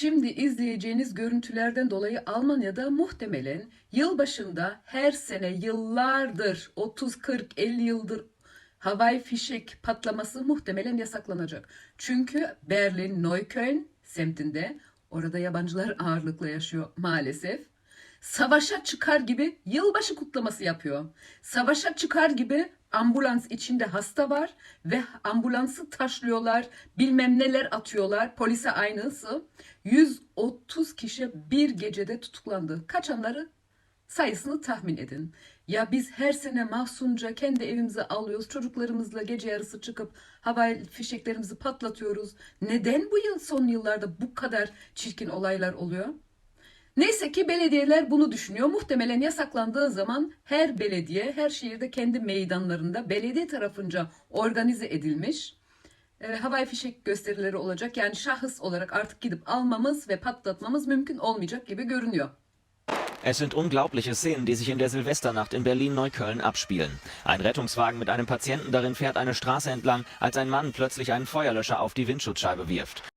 Şimdi izleyeceğiniz görüntülerden dolayı Almanya'da muhtemelen yılbaşında her sene yıllardır 30 40 50 yıldır havai fişek patlaması muhtemelen yasaklanacak. Çünkü Berlin Neukölln semtinde orada yabancılar ağırlıkla yaşıyor maalesef. Savaşa çıkar gibi yılbaşı kutlaması yapıyor. Savaşa çıkar gibi ambulans içinde hasta var ve ambulansı taşlıyorlar, bilmem neler atıyorlar. Polise aynısı. 130 kişi bir gecede tutuklandı. Kaçanları sayısını tahmin edin. Ya biz her sene mahzunca kendi evimize alıyoruz. Çocuklarımızla gece yarısı çıkıp havai fişeklerimizi patlatıyoruz. Neden bu yıl son yıllarda bu kadar çirkin olaylar oluyor? Neyse ki belediyeler bunu düşünüyor. Muhtemelen yasaklandığı zaman her belediye, her şehirde kendi meydanlarında belediye tarafınca organize edilmiş e, havai fişek gösterileri olacak. Yani şahıs olarak artık gidip almamız ve patlatmamız mümkün olmayacak gibi görünüyor. Es sind unglaubliche Szenen, die sich in der Silvesternacht in Berlin-Neukölln abspielen. Ein Rettungswagen mit einem Patienten darin fährt eine Straße entlang, als ein Mann plötzlich einen Feuerlöscher auf die Windschutzscheibe wirft.